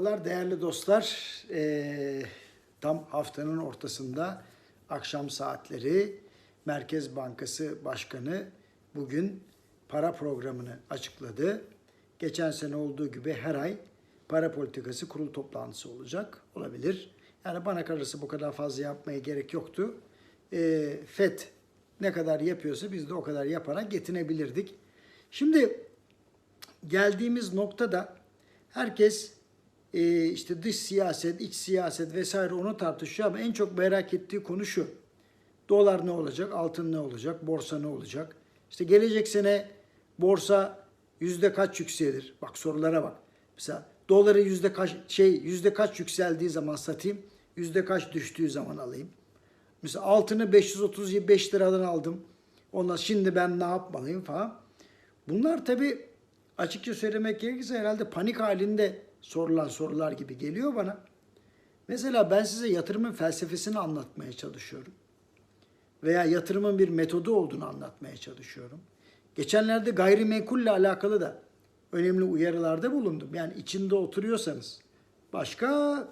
Merhabalar değerli dostlar. Ee, tam haftanın ortasında akşam saatleri Merkez Bankası Başkanı bugün para programını açıkladı. Geçen sene olduğu gibi her ay para politikası kurul toplantısı olacak. Olabilir. Yani bana kalırsa bu kadar fazla yapmaya gerek yoktu. Ee, FED ne kadar yapıyorsa biz de o kadar yaparak getinebilirdik. Şimdi geldiğimiz noktada herkes e, işte dış siyaset, iç siyaset vesaire onu tartışıyor ama en çok merak ettiği konu şu. Dolar ne olacak, altın ne olacak, borsa ne olacak? İşte gelecek sene borsa yüzde kaç yükselir? Bak sorulara bak. Mesela doları yüzde kaç şey yüzde kaç yükseldiği zaman satayım, yüzde kaç düştüğü zaman alayım. Mesela altını 535 liradan aldım. Ondan şimdi ben ne yapmalıyım falan. Bunlar tabi açıkça söylemek gerekirse herhalde panik halinde sorulan sorular gibi geliyor bana. Mesela ben size yatırımın felsefesini anlatmaya çalışıyorum. Veya yatırımın bir metodu olduğunu anlatmaya çalışıyorum. Geçenlerde gayrimenkulle alakalı da önemli uyarılarda bulundum. Yani içinde oturuyorsanız başka,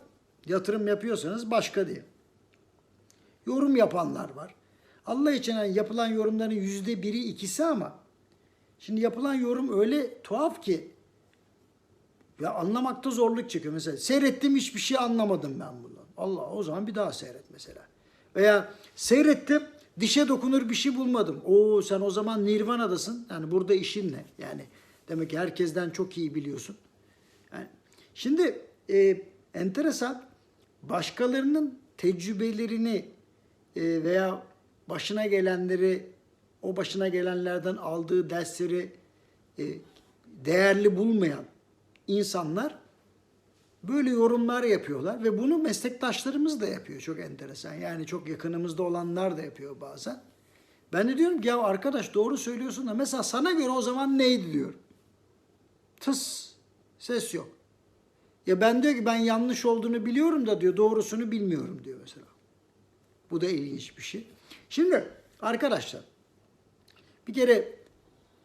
yatırım yapıyorsanız başka diye. Yorum yapanlar var. Allah için yani yapılan yorumların yüzde biri ikisi ama Şimdi yapılan yorum öyle tuhaf ki ya anlamakta zorluk çekiyor. Mesela seyrettim hiçbir şey anlamadım ben bundan. Allah o zaman bir daha seyret mesela. Veya seyrettim dişe dokunur bir şey bulmadım. Oo sen o zaman Nirvana'dasın. Yani burada işin ne? Yani demek ki herkesten çok iyi biliyorsun. Yani şimdi e, enteresan başkalarının tecrübelerini e, veya başına gelenleri o başına gelenlerden aldığı dersleri e, değerli bulmayan insanlar böyle yorumlar yapıyorlar ve bunu meslektaşlarımız da yapıyor çok enteresan. Yani çok yakınımızda olanlar da yapıyor bazen. Ben de diyorum ki ya arkadaş doğru söylüyorsun da mesela sana göre o zaman neydi diyorum. Tıs ses yok. Ya ben diyor ki ben yanlış olduğunu biliyorum da diyor doğrusunu bilmiyorum diyor mesela. Bu da ilginç bir şey. Şimdi arkadaşlar bir kere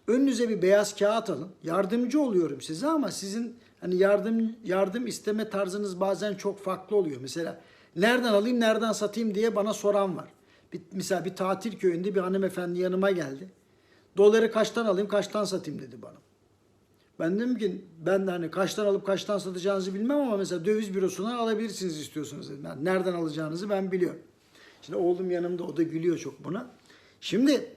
önünüze bir beyaz kağıt alın. Yardımcı oluyorum size ama sizin hani yardım yardım isteme tarzınız bazen çok farklı oluyor. Mesela nereden alayım, nereden satayım diye bana soran var. Bir, mesela bir tatil köyünde bir hanımefendi yanıma geldi. Doları kaçtan alayım, kaçtan satayım dedi bana. Ben dedim ki ben de hani kaçtan alıp kaçtan satacağınızı bilmem ama mesela döviz bürosundan alabilirsiniz istiyorsunuz dedim. Yani nereden alacağınızı ben biliyorum. Şimdi oğlum yanımda o da gülüyor çok buna. Şimdi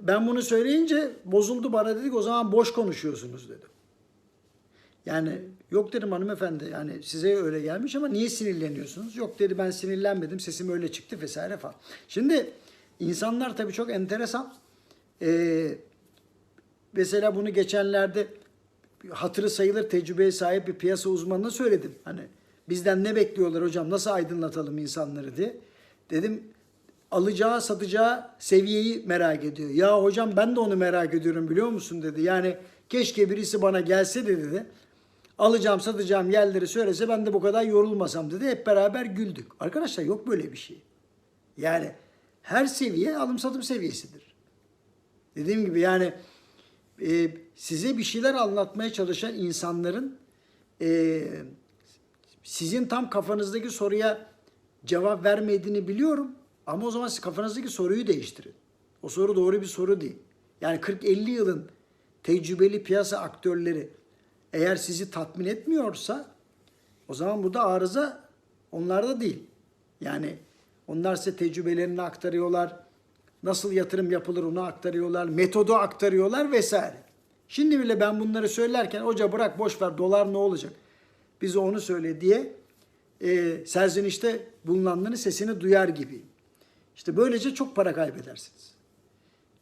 ben bunu söyleyince bozuldu bana dedik o zaman boş konuşuyorsunuz dedim. Yani yok dedim hanımefendi yani size öyle gelmiş ama niye sinirleniyorsunuz? Yok dedi ben sinirlenmedim sesim öyle çıktı vesaire falan. Şimdi insanlar tabii çok enteresan. Ee, mesela bunu geçenlerde hatırı sayılır tecrübeye sahip bir piyasa uzmanına söyledim. Hani bizden ne bekliyorlar hocam nasıl aydınlatalım insanları diye. Dedim alacağı satacağı seviyeyi merak ediyor. Ya hocam ben de onu merak ediyorum biliyor musun dedi. Yani keşke birisi bana gelse de dedi. Alacağım satacağım yerleri söylese ben de bu kadar yorulmasam dedi. Hep beraber güldük. Arkadaşlar yok böyle bir şey. Yani her seviye alım satım seviyesidir. Dediğim gibi yani e, size bir şeyler anlatmaya çalışan insanların e, sizin tam kafanızdaki soruya cevap vermediğini biliyorum. Ama o zaman siz kafanızdaki soruyu değiştirin. O soru doğru bir soru değil. Yani 40-50 yılın tecrübeli piyasa aktörleri eğer sizi tatmin etmiyorsa o zaman burada arıza onlarda değil. Yani onlar size tecrübelerini aktarıyorlar. Nasıl yatırım yapılır onu aktarıyorlar. Metodu aktarıyorlar vesaire. Şimdi bile ben bunları söylerken hoca bırak boş ver dolar ne olacak? Bize onu söyle diye e, serzenişte bulunanların sesini duyar gibiyim. İşte böylece çok para kaybedersiniz.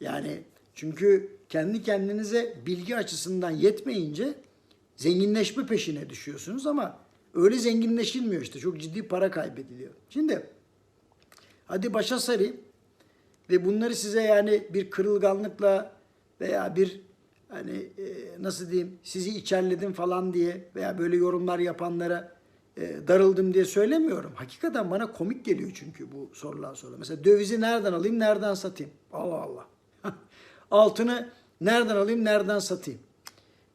Yani çünkü kendi kendinize bilgi açısından yetmeyince zenginleşme peşine düşüyorsunuz ama öyle zenginleşilmiyor işte. Çok ciddi para kaybediliyor. Şimdi hadi başa sarayım ve bunları size yani bir kırılganlıkla veya bir hani e, nasıl diyeyim sizi içerledim falan diye veya böyle yorumlar yapanlara e, darıldım diye söylemiyorum. Hakikaten bana komik geliyor çünkü bu sorular sonra. Mesela dövizi nereden alayım, nereden satayım? Allah Allah. Altını nereden alayım, nereden satayım?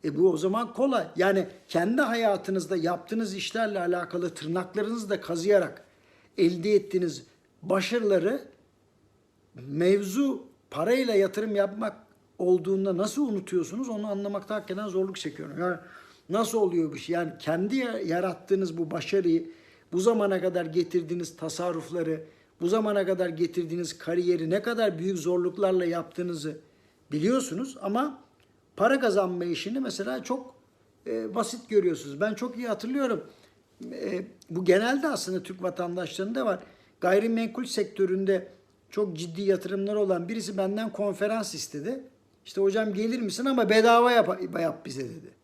E bu o zaman kolay. Yani kendi hayatınızda yaptığınız işlerle alakalı tırnaklarınızla kazıyarak elde ettiğiniz başarıları mevzu parayla yatırım yapmak olduğunda nasıl unutuyorsunuz onu anlamakta hakikaten zorluk çekiyorum. Yani nasıl oluyor bu şey? Yani kendi ya- yarattığınız bu başarıyı, bu zamana kadar getirdiğiniz tasarrufları, bu zamana kadar getirdiğiniz kariyeri ne kadar büyük zorluklarla yaptığınızı biliyorsunuz ama para kazanma işini mesela çok e, basit görüyorsunuz. Ben çok iyi hatırlıyorum. E, bu genelde aslında Türk vatandaşlarında var. Gayrimenkul sektöründe çok ciddi yatırımlar olan birisi benden konferans istedi. İşte hocam gelir misin ama bedava yap, yap bize dedi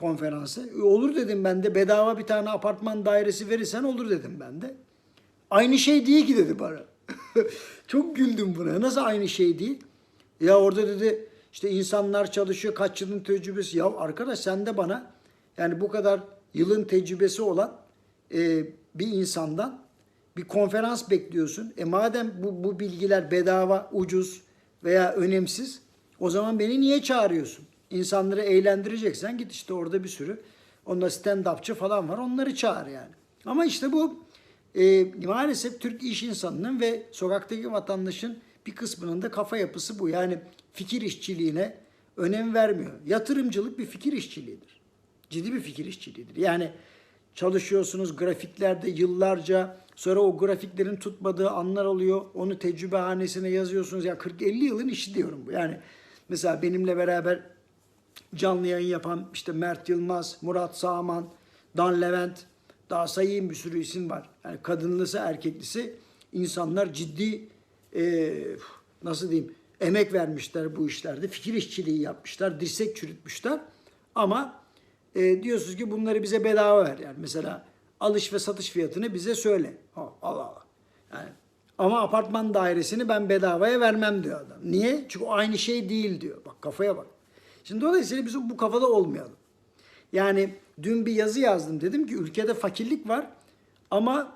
konferansı. E, olur dedim ben de bedava bir tane apartman dairesi verirsen olur dedim ben de. Aynı şey değil ki dedi bana. Çok güldüm buna. Nasıl aynı şey değil? Ya orada dedi işte insanlar çalışıyor kaç yılın tecrübesi. Ya arkadaş sen de bana yani bu kadar yılın tecrübesi olan e, bir insandan bir konferans bekliyorsun. E madem bu, bu bilgiler bedava, ucuz veya önemsiz o zaman beni niye çağırıyorsun? İnsanları eğlendireceksen git işte orada bir sürü onda stand-upçı falan var onları çağır yani. Ama işte bu e, maalesef Türk iş insanının ve sokaktaki vatandaşın bir kısmının da kafa yapısı bu. Yani fikir işçiliğine önem vermiyor. Yatırımcılık bir fikir işçiliğidir. Ciddi bir fikir işçiliğidir. Yani çalışıyorsunuz grafiklerde yıllarca sonra o grafiklerin tutmadığı anlar oluyor. Onu tecrübehanesine yazıyorsunuz. Ya 40-50 yılın işi diyorum bu. Yani mesela benimle beraber canlı yayın yapan işte Mert Yılmaz, Murat Sağman, Dan Levent daha sayayım bir sürü isim var. Yani kadınlısı erkeklisi insanlar ciddi e, nasıl diyeyim emek vermişler bu işlerde. Fikir işçiliği yapmışlar, dirsek çürütmüşler. Ama e, diyorsunuz ki bunları bize bedava ver. Yani mesela alış ve satış fiyatını bize söyle. Ha, Allah Allah. Yani ama apartman dairesini ben bedavaya vermem diyor adam. Niye? Çünkü aynı şey değil diyor. Bak kafaya bak. Şimdi dolayısıyla biz bu kafada olmayalım. Yani dün bir yazı yazdım. Dedim ki ülkede fakirlik var ama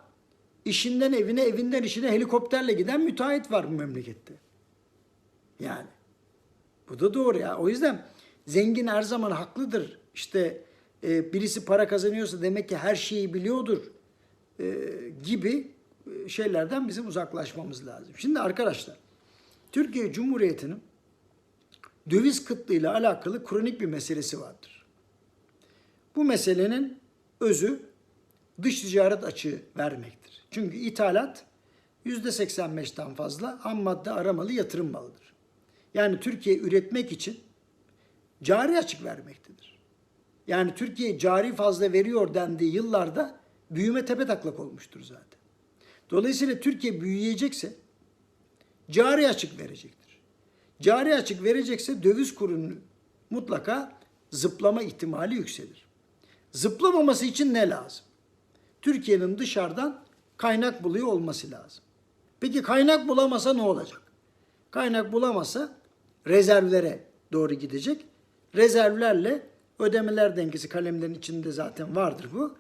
işinden evine, evinden işine helikopterle giden müteahhit var bu memlekette. Yani. Bu da doğru ya. O yüzden zengin her zaman haklıdır. İşte e, birisi para kazanıyorsa demek ki her şeyi biliyordur e, gibi e, şeylerden bizim uzaklaşmamız lazım. Şimdi arkadaşlar Türkiye Cumhuriyeti'nin döviz kıtlığıyla alakalı kronik bir meselesi vardır. Bu meselenin özü dış ticaret açığı vermektir. Çünkü ithalat %85'ten fazla ham madde aramalı yatırım malıdır. Yani Türkiye üretmek için cari açık vermektedir. Yani Türkiye cari fazla veriyor dendiği yıllarda büyüme tepe taklak olmuştur zaten. Dolayısıyla Türkiye büyüyecekse cari açık verecektir. Cari açık verecekse döviz kurunun mutlaka zıplama ihtimali yükselir. Zıplamaması için ne lazım? Türkiye'nin dışarıdan kaynak buluyor olması lazım. Peki kaynak bulamasa ne olacak? Kaynak bulamasa rezervlere doğru gidecek. Rezervlerle ödemeler dengesi kalemlerin içinde zaten vardır bu.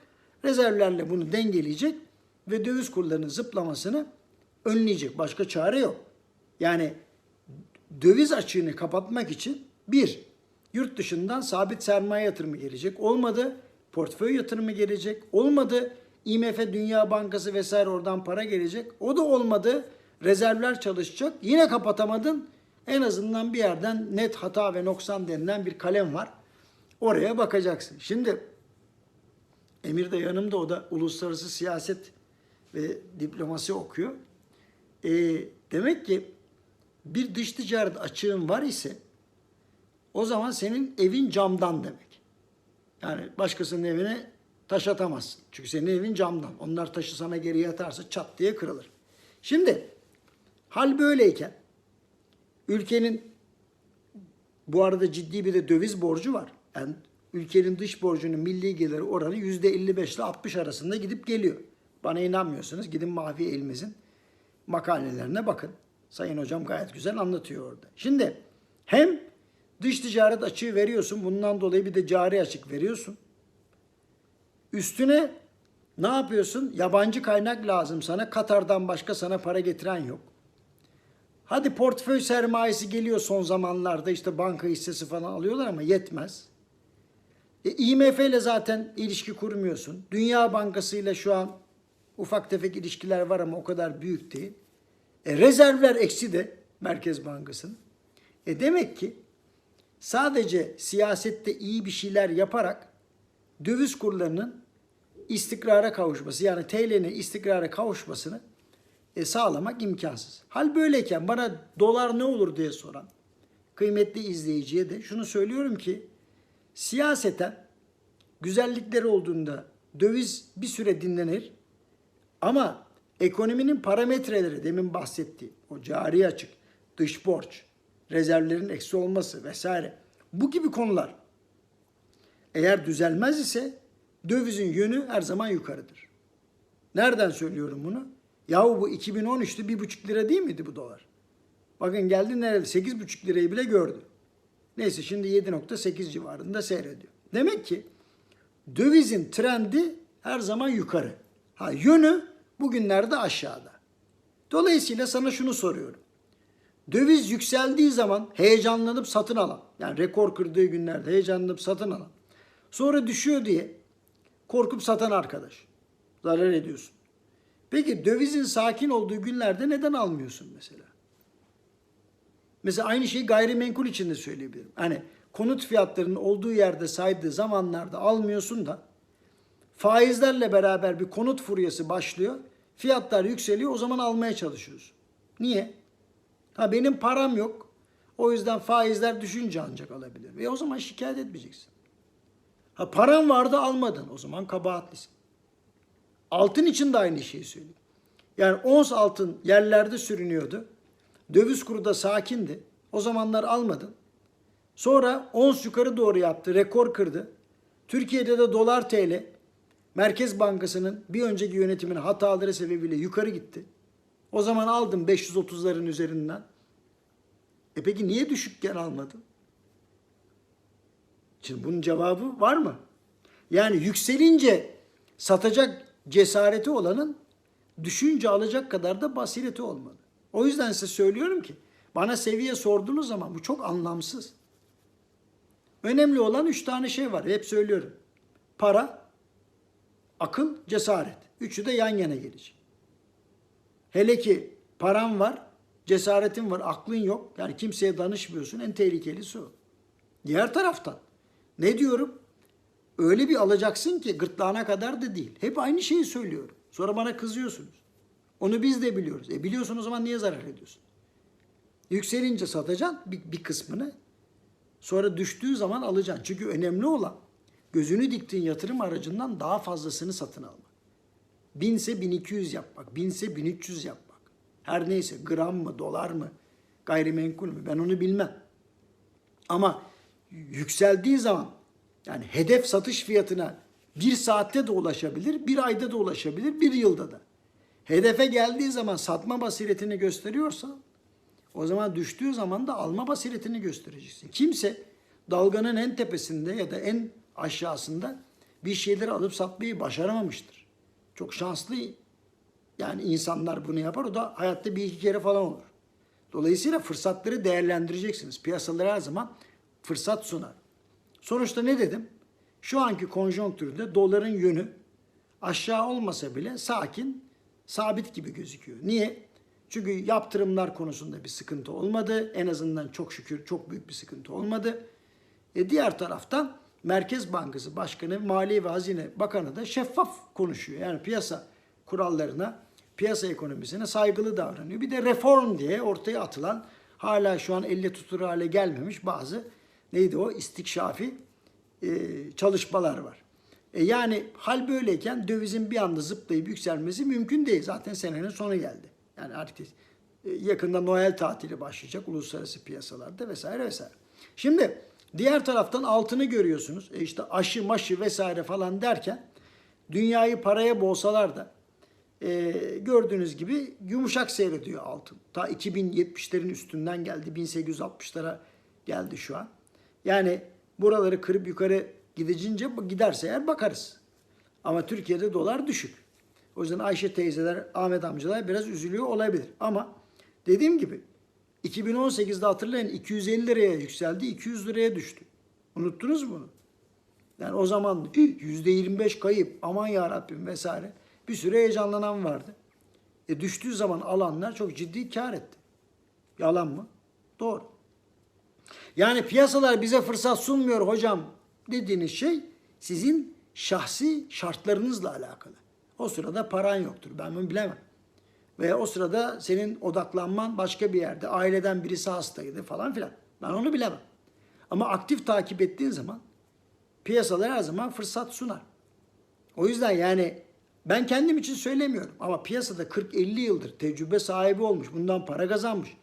Rezervlerle bunu dengeleyecek ve döviz kurlarının zıplamasını önleyecek. Başka çare yok. Yani döviz açığını kapatmak için bir, yurt dışından sabit sermaye yatırımı gelecek. Olmadı portföy yatırımı gelecek. Olmadı IMF, Dünya Bankası vesaire oradan para gelecek. O da olmadı. Rezervler çalışacak. Yine kapatamadın. En azından bir yerden net hata ve noksan denilen bir kalem var. Oraya bakacaksın. Şimdi Emir de yanımda o da uluslararası siyaset ve diplomasi okuyor. E, demek ki bir dış ticaret açığın var ise o zaman senin evin camdan demek. Yani başkasının evine taş atamazsın. Çünkü senin evin camdan. Onlar taşı sana geriye atarsa çat diye kırılır. Şimdi hal böyleyken ülkenin bu arada ciddi bir de döviz borcu var. Yani ülkenin dış borcunun milli geliri oranı yüzde 55 ile 60 arasında gidip geliyor. Bana inanmıyorsunuz gidin Mavi Elmez'in makalelerine bakın. Sayın hocam gayet güzel anlatıyor orada. Şimdi hem dış ticaret açığı veriyorsun. Bundan dolayı bir de cari açık veriyorsun. Üstüne ne yapıyorsun? Yabancı kaynak lazım sana. Katar'dan başka sana para getiren yok. Hadi portföy sermayesi geliyor son zamanlarda işte banka hissesi falan alıyorlar ama yetmez. E, IMF ile zaten ilişki kurmuyorsun. Dünya Bankası ile şu an ufak tefek ilişkiler var ama o kadar büyük değil. E, rezervler eksi de Merkez Bankası'nın. E demek ki sadece siyasette iyi bir şeyler yaparak döviz kurlarının istikrara kavuşması yani TL'nin istikrara kavuşmasını e, sağlamak imkansız. Hal böyleyken bana dolar ne olur diye soran kıymetli izleyiciye de şunu söylüyorum ki siyaseten güzellikleri olduğunda döviz bir süre dinlenir ama ekonominin parametreleri demin bahsettiğim o cari açık, dış borç, rezervlerin eksi olması vesaire bu gibi konular eğer düzelmez ise dövizin yönü her zaman yukarıdır. Nereden söylüyorum bunu? Yahu bu 2013'te bir buçuk lira değil miydi bu dolar? Bakın geldi nerede? Sekiz buçuk lirayı bile gördü. Neyse şimdi 7.8 civarında seyrediyor. Demek ki dövizin trendi her zaman yukarı. Ha yönü bugünlerde aşağıda. Dolayısıyla sana şunu soruyorum. Döviz yükseldiği zaman heyecanlanıp satın alan, yani rekor kırdığı günlerde heyecanlanıp satın alan, sonra düşüyor diye korkup satan arkadaş. Zarar ediyorsun. Peki dövizin sakin olduğu günlerde neden almıyorsun mesela? Mesela aynı şeyi gayrimenkul için de söyleyebilirim. Hani konut fiyatlarının olduğu yerde saydığı zamanlarda almıyorsun da faizlerle beraber bir konut furyası başlıyor. Fiyatlar yükseliyor o zaman almaya çalışıyorsun. Niye? Ha benim param yok. O yüzden faizler düşünce ancak alabilir. Ve o zaman şikayet etmeyeceksin. Ha paran vardı almadın. O zaman kabahatlisin. Altın için de aynı şeyi söyleyeyim. Yani ons altın yerlerde sürünüyordu. Döviz kuru da sakindi. O zamanlar almadın. Sonra ons yukarı doğru yaptı. Rekor kırdı. Türkiye'de de dolar TL Merkez Bankası'nın bir önceki yönetimin hataları sebebiyle yukarı gitti. O zaman aldım 530'ların üzerinden. E peki niye düşükken almadın? Şimdi bunun cevabı var mı? Yani yükselince satacak cesareti olanın düşünce alacak kadar da basireti olmalı. O yüzden size söylüyorum ki bana seviye sorduğunuz zaman bu çok anlamsız. Önemli olan üç tane şey var. Hep söylüyorum. Para, akıl, cesaret. Üçü de yan yana gelecek. Hele ki paran var, cesaretin var, aklın yok. Yani kimseye danışmıyorsun. En tehlikelisi o. Diğer taraftan ne diyorum? Öyle bir alacaksın ki gırtlağına kadar da değil. Hep aynı şeyi söylüyorum. Sonra bana kızıyorsunuz. Onu biz de biliyoruz. E biliyorsun o zaman niye zarar ediyorsun? Yükselince satacaksın bir, bir kısmını. Sonra düştüğü zaman alacaksın. Çünkü önemli olan gözünü diktiğin yatırım aracından daha fazlasını satın almak. Binse 1200 yapmak, binse 1300 yapmak. Her neyse gram mı, dolar mı, gayrimenkul mü ben onu bilmem. Ama yükseldiği zaman yani hedef satış fiyatına bir saatte de ulaşabilir, bir ayda da ulaşabilir, bir yılda da. Hedefe geldiği zaman satma basiretini gösteriyorsa o zaman düştüğü zaman da alma basiretini göstereceksin. Kimse dalganın en tepesinde ya da en aşağısında bir şeyleri alıp satmayı başaramamıştır. Çok şanslı yani insanlar bunu yapar. O da hayatta bir iki kere falan olur. Dolayısıyla fırsatları değerlendireceksiniz. Piyasalar her zaman fırsat sunar. Sonuçta ne dedim? Şu anki konjonktürde doların yönü aşağı olmasa bile sakin, sabit gibi gözüküyor. Niye? Çünkü yaptırımlar konusunda bir sıkıntı olmadı. En azından çok şükür çok büyük bir sıkıntı olmadı. E diğer taraftan Merkez Bankası Başkanı, Maliye ve Hazine Bakanı da şeffaf konuşuyor. Yani piyasa kurallarına, piyasa ekonomisine saygılı davranıyor. Bir de reform diye ortaya atılan hala şu an elle tutulur hale gelmemiş bazı neydi o istikşafi e, çalışmalar var. E yani hal böyleyken dövizin bir anda zıplayıp yükselmesi mümkün değil. Zaten senenin sonu geldi. Yani artık e, yakında Noel tatili başlayacak uluslararası piyasalarda vesaire vesaire. Şimdi diğer taraftan altını görüyorsunuz. E işte aşı maşı vesaire falan derken dünyayı paraya boğsalar da e, gördüğünüz gibi yumuşak seyrediyor altın. Ta 2070'lerin üstünden geldi. 1860'lara geldi şu an. Yani buraları kırıp yukarı gidince giderse eğer bakarız. Ama Türkiye'de dolar düşük. O yüzden Ayşe teyzeler, Ahmet amcalar biraz üzülüyor olabilir. Ama dediğim gibi 2018'de hatırlayın 250 liraya yükseldi, 200 liraya düştü. Unuttunuz mu? Yani o zaman yüzde 25 kayıp aman ya Rabbim vesaire bir sürü heyecanlanan vardı. E düştüğü zaman alanlar çok ciddi kar etti. Yalan mı? Doğru. Yani piyasalar bize fırsat sunmuyor hocam dediğiniz şey sizin şahsi şartlarınızla alakalı. O sırada paran yoktur. Ben bunu bilemem. Veya o sırada senin odaklanman başka bir yerde. Aileden birisi hastaydı falan filan. Ben onu bilemem. Ama aktif takip ettiğin zaman piyasalar her zaman fırsat sunar. O yüzden yani ben kendim için söylemiyorum ama piyasada 40-50 yıldır tecrübe sahibi olmuş, bundan para kazanmış,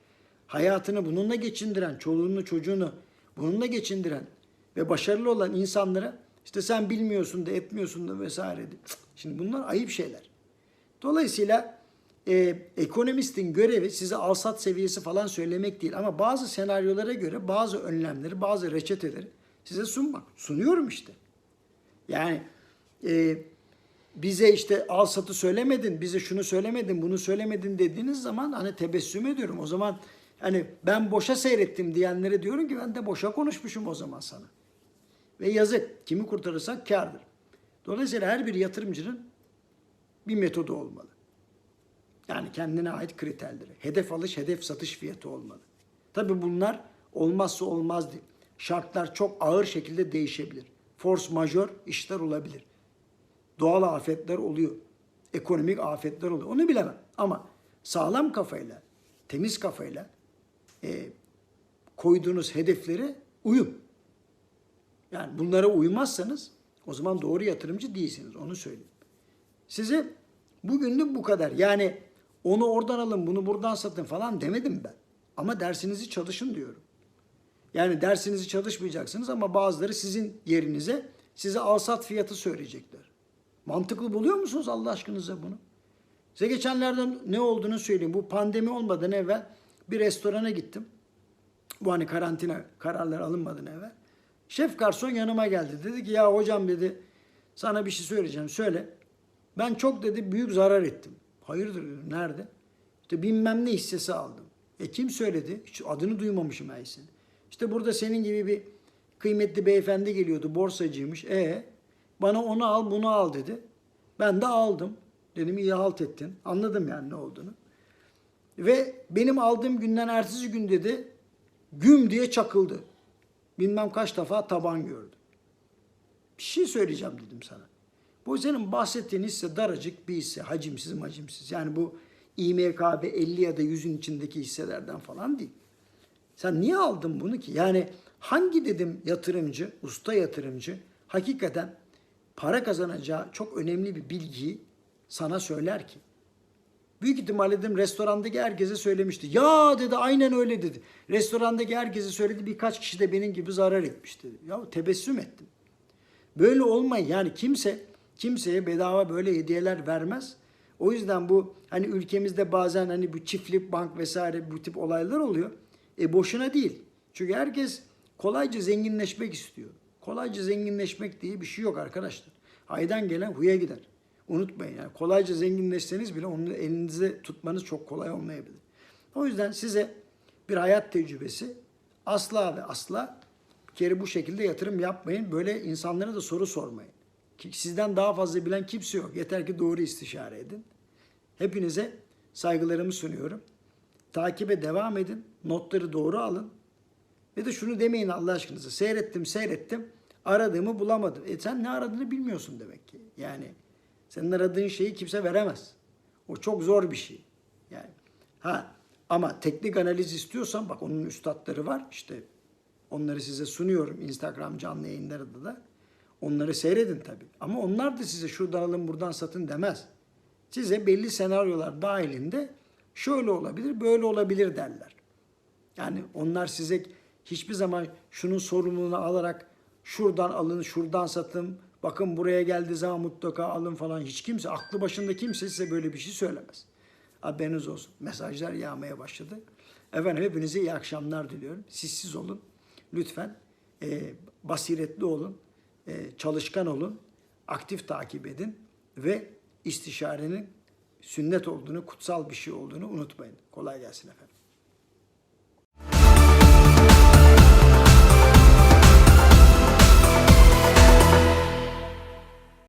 hayatını bununla geçindiren, çoluğunu çocuğunu bununla geçindiren ve başarılı olan insanlara işte sen bilmiyorsun da etmiyorsun da vesaire. de. Şimdi bunlar ayıp şeyler. Dolayısıyla e, ekonomistin görevi size alsat seviyesi falan söylemek değil ama bazı senaryolara göre bazı önlemleri, bazı reçeteleri size sunmak. Sunuyorum işte. Yani e, bize işte al satı söylemedin, bize şunu söylemedin, bunu söylemedin dediğiniz zaman hani tebessüm ediyorum. O zaman hani ben boşa seyrettim diyenlere diyorum ki ben de boşa konuşmuşum o zaman sana. Ve yazık. Kimi kurtarırsak kârdır. Dolayısıyla her bir yatırımcının bir metodu olmalı. Yani kendine ait kriterleri. Hedef alış, hedef satış fiyatı olmalı. Tabii bunlar olmazsa olmaz değil. Şartlar çok ağır şekilde değişebilir. Force majör işler olabilir. Doğal afetler oluyor. Ekonomik afetler oluyor. Onu bilemem. Ama sağlam kafayla, temiz kafayla e, koyduğunuz hedeflere uyun. Yani bunlara uymazsanız o zaman doğru yatırımcı değilsiniz. Onu söyleyeyim. Size bugünlük bu kadar. Yani onu oradan alın, bunu buradan satın falan demedim ben. Ama dersinizi çalışın diyorum. Yani dersinizi çalışmayacaksınız ama bazıları sizin yerinize size alsat fiyatı söyleyecekler. Mantıklı buluyor musunuz Allah aşkınıza bunu? Size geçenlerden ne olduğunu söyleyeyim. Bu pandemi olmadan evvel bir restorana gittim. Bu hani karantina kararları alınmadan evvel. Şef garson yanıma geldi. Dedi ki ya hocam dedi sana bir şey söyleyeceğim söyle. Ben çok dedi büyük zarar ettim. Hayırdır dedim nerede? İşte bilmem ne hissesi aldım. E kim söyledi? Hiç adını duymamışım hissenin. İşte burada senin gibi bir kıymetli beyefendi geliyordu borsacıymış. E bana onu al bunu al dedi. Ben de aldım. Dedim iyi halt ettin. Anladım yani ne olduğunu. Ve benim aldığım günden ertesi gün dedi güm diye çakıldı. Bilmem kaç defa taban gördü. Bir şey söyleyeceğim dedim sana. Bu senin bahsettiğin hisse daracık bir hisse. Hacimsiz macimsiz. Yani bu İMKB 50 ya da 100'ün içindeki hisselerden falan değil. Sen niye aldın bunu ki? Yani hangi dedim yatırımcı, usta yatırımcı hakikaten para kazanacağı çok önemli bir bilgiyi sana söyler ki? Büyük ihtimalle dedim restorandaki herkese söylemişti. Ya dedi aynen öyle dedi. Restorandaki herkese söyledi birkaç kişi de benim gibi zarar etmiş dedi. Ya tebessüm ettim. Böyle olmayın yani kimse kimseye bedava böyle hediyeler vermez. O yüzden bu hani ülkemizde bazen hani bu çiftlik bank vesaire bu tip olaylar oluyor. E boşuna değil. Çünkü herkes kolayca zenginleşmek istiyor. Kolayca zenginleşmek diye bir şey yok arkadaşlar. Haydan gelen huya gider. Unutmayın yani kolayca zenginleşseniz bile onu elinizde tutmanız çok kolay olmayabilir. O yüzden size bir hayat tecrübesi asla ve asla bir kere bu şekilde yatırım yapmayın. Böyle insanlara da soru sormayın. Sizden daha fazla bilen kimse yok. Yeter ki doğru istişare edin. Hepinize saygılarımı sunuyorum. Takibe devam edin. Notları doğru alın. Ve de şunu demeyin Allah aşkınıza. Seyrettim, seyrettim. Aradığımı bulamadım. E sen ne aradığını bilmiyorsun demek ki. Yani senin aradığın şeyi kimse veremez. O çok zor bir şey. Yani ha ama teknik analiz istiyorsan bak onun üstadları var. İşte onları size sunuyorum Instagram canlı yayınlarında da. Onları seyredin tabii. Ama onlar da size şuradan alın buradan satın demez. Size belli senaryolar dahilinde şöyle olabilir, böyle olabilir derler. Yani onlar size hiçbir zaman şunun sorumluluğunu alarak şuradan alın, şuradan satın, bakın buraya geldiği zaman mutlaka alın falan. Hiç kimse, aklı başında kimse size böyle bir şey söylemez. Haberiniz olsun. Mesajlar yağmaya başladı. Efendim hepinize iyi akşamlar diliyorum. Sessiz olun. Lütfen e, basiretli olun. E, çalışkan olun. Aktif takip edin. Ve istişarenin sünnet olduğunu, kutsal bir şey olduğunu unutmayın. Kolay gelsin efendim.